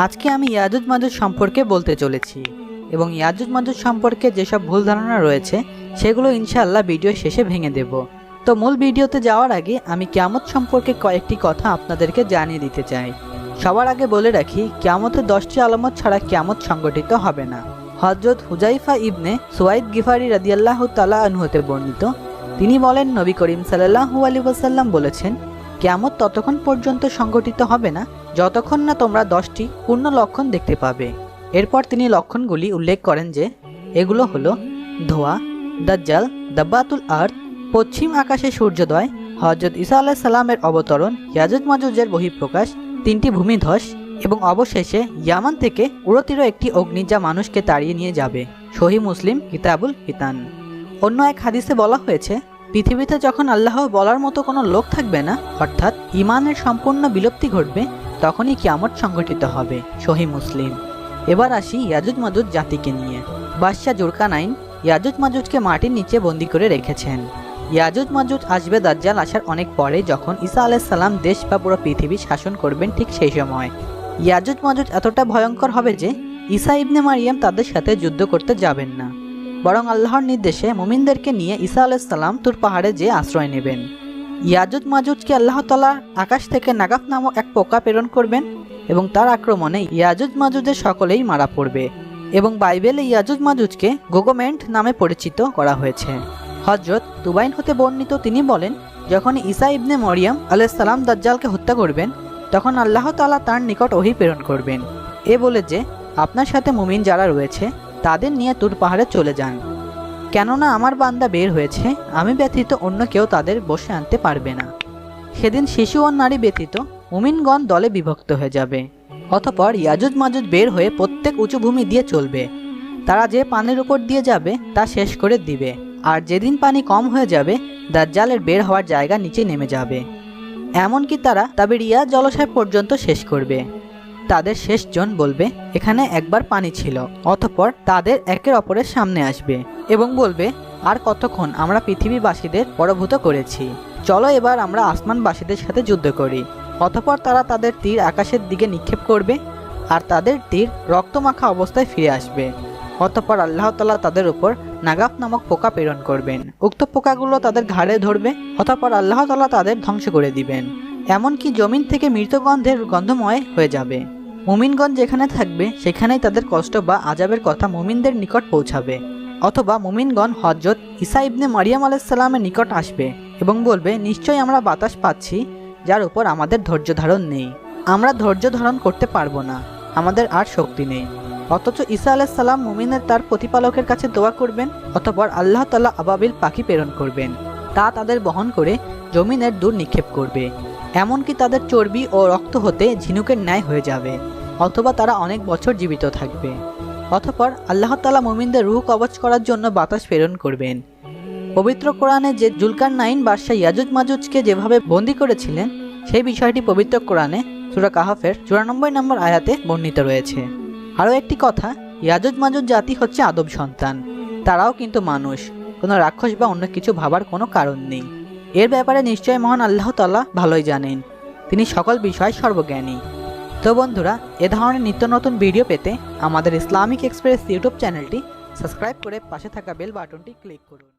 আজকে আমি ইয়াজুজ মাজুজ সম্পর্কে বলতে চলেছি এবং ইয়াজুজ মাজুজ সম্পর্কে যেসব ভুল ধারণা রয়েছে, সেগুলো ইনশাআল্লাহ ভিডিও শেষে ভেঙে দেব। তো মূল ভিডিওতে যাওয়ার আগে আমি কিয়ামত সম্পর্কে কয়েকটি কথা আপনাদেরকে জানিয়ে দিতে চাই। সবার আগে বলে রাখি, কিয়ামতের দশটি আলামত ছাড়া কিয়ামত সংগঠিত হবে না। হজরত হুজাইফা ইবনে সুয়াইদ গিফারি রাদিয়াল্লাহ তালা হতে বর্ণিত, তিনি বলেন, নবী করিম সাল্লাহু আলী ওয়াসাল্লাম বলেছেন, কেয়ামত ততক্ষণ পর্যন্ত সংগঠিত হবে না যতক্ষণ না তোমরা দশটি পূর্ণ লক্ষণ দেখতে পাবে। এরপর তিনি লক্ষণগুলি উল্লেখ করেন যে, এগুলো হলো ধোয়া, দাজ্জাল, দাব্বাতুল আর্থ পশ্চিম আকাশে সূর্যোদয় হজরত ইসা আলাহ সাল্লামের অবতরণ ইয়াজুজ মাজুজের বহিঃপ্রকাশ, তিনটি ভূমিধস এবং অবশেষে ইয়ামান থেকে উড়তির একটি অগ্নি যা মানুষকে তাড়িয়ে নিয়ে যাবে। সহি মুসলিম, কিতাবুল ফিতান অন্য এক হাদিসে বলা হয়েছে, পৃথিবীতে যখন আল্লাহ বলার মতো কোনো লোক থাকবে না, অর্থাৎ ইমানের সম্পূর্ণ বিলুপ্তি ঘটবে তখনই কিয়ামত সংগঠিত হবে, সহি মুসলিম। এবার আসি ইয়াজুজ মাজুজ জাতিকে নিয়ে। বাদশাহ জুরকানাইন ইয়াজুজ মাজুদকে মাটির নিচে বন্দি করে রেখেছেন। ইয়াজুজ মাজুদ আসবে দাজ্জাল আসার অনেক পরে যখন ঈসা আলাইসাল্লাম দেশ বা পুরো পৃথিবী শাসন করবেন ঠিক সেই সময়। ইয়াজুজ মাজুজ এতটা ভয়ঙ্কর হবে যে ঈসা ইবনে মারিয়াম তাদের সাথে যুদ্ধ করতে যাবেন না। বরং আল্লাহর নির্দেশে মুমিনদেরকে নিয়ে ঈসা আলাইসাল্লাম তুর পাহাড়ে যেয়ে আশ্রয় নেবেন। ইয়াজুজ মাজুজকে আল্লাহ তালা আকাশ থেকে নাগাফ নামক এক পোকা প্রেরণ করবেন এবং তার আক্রমণে ইয়াজুদ মাজুদের সকলেই মারা পড়বে এবং বাইবেলে ইয়াজুদ মাজুজকে গোগোমেন্ট নামে পরিচিত করা হয়েছে। হজরত তুবাইন হতে বর্ণিত তিনি বলেন, যখন ঈসা ইবনে মরিয়াম আলাইসাল্লাম দাজ্জালকে হত্যা করবেন, তখন আল্লাহ তালা তার নিকট ওহি প্রেরণ করবেন। এ বলে যে, আপনার সাথে মুমিন যারা রয়েছে, তাদের নিয়ে তুর পাহাড়ে চলে যান। কেননা আমার বান্দা বের হয়েছে, আমি ব্যতীত অন্য কেউ তাদের বসে আনতে পারবে না। সেদিন শিশু ও নারী ব্যতীত মুমিনগণ দলে বিভক্ত হয়ে যাবে। অতপর ইয়াজুজ মাজুজ বের হয়ে প্রত্যেক উঁচু ভূমি দিয়ে চলবে। তারা যে পানির উপর দিয়ে যাবে, তা শেষ করে দিবে। আর যেদিন পানি কম হয়ে যাবে, দাজ্জালের বের হওয়ার জায়গা নিচে নেমে যাবে। এমনকি তারা তাবেরিয়া জলাশয় পর্যন্ত শেষ করবে। তাদের শেষজন বলবে, এখানে একবার পানি ছিল, অতপর তাদের একের অপরের সামনে আসবে এবং বলবে, আর কতক্ষণ আমরা পৃথিবীবাসীদের পরভূত করেছি? চলো এবার আমরা আসমানবাসীদের সাথে যুদ্ধ করি। অতঃপর তারা তাদের তীর আকাশের দিকে নিক্ষেপ করবে, আর তাদের তীর রক্তমাখা অবস্থায় ফিরে আসবে। অতপর আল্লাহ তালা তাদের উপর নাগাফ নামক পোকা প্রেরণ করবেন। উক্ত পোকাগুলো তাদের ঘাড়ে ধরবে, অতঃপর আল্লাহ তালা তাদের ধ্বংস করে দিবেন। এমনকি জমিন থেকে মৃতগন্ধের গন্ধময় হয়ে যাবে। মুমিনগঞ্জ যেখানে থাকবে, সেখানেই তাদের কষ্ট বা আজাবের কথা মুমিনদের নিকট পৌঁছাবে। অথবা মুমিনগণ হজরত ইসা ইবনে মারিয়াম আলাইসাল্লামের নিকট আসবে এবং বলবে, নিশ্চয়ই আমরা বাতাস পাচ্ছি, যার উপর আমাদের ধৈর্য ধারণ নেই। আমরা ধৈর্য ধারণ করতে পারব না। আমাদের আর শক্তি নেই। অথচ ঈসা আলাইসাল্লাম মুমিনের তার প্রতিপালকের কাছে দোয়া করবেন, অতপর আল্লাহ তাল্লাহ আবাবিল পাখি প্রেরণ করবেন। তা তাদের বহন করে জমিনের দূর নিক্ষেপ করবে। এমনকি তাদের চর্বি ও রক্ত হতে ঝিনুকের ন্যায় হয়ে যাবে, অথবা তারা অনেক বছর জীবিত থাকবে। অতপর আল্লাহ তালা মুমিনদের রুহ কবচ করার জন্য বাতাস প্রেরণ করবেন। পবিত্র কোরআনে যে জুলকার নাইন বাদশাহ ইয়াজুজ মাজুজকে যেভাবে বন্দি করেছিলেন, সেই বিষয়টি পবিত্র কোরআনে সুরা কাহাফের চুরানব্বই নম্বর আয়াতে বর্ণিত রয়েছে। আরও একটি কথা ইয়াজুজ মাজুজ জাতি হচ্ছে আদব সন্তান, তারাও কিন্তু মানুষ, কোনো রাক্ষস বা অন্য কিছু ভাবার কোনো কারণ নেই। এর ব্যাপারে নিশ্চয় মহান আল্লাহ তাল্লাহ ভালোই জানেন। তিনি সকল বিষয় সর্বজ্ঞানী। তো বন্ধুরা, এ ধরনের নিত্য নতুন ভিডিও পেতে আমাদের ইসলামিক এক্সপ্রেস ইউটিউব চ্যানেলটি সাবস্ক্রাইব করে পাশে থাকা বেল বাটনটি ক্লিক করুন।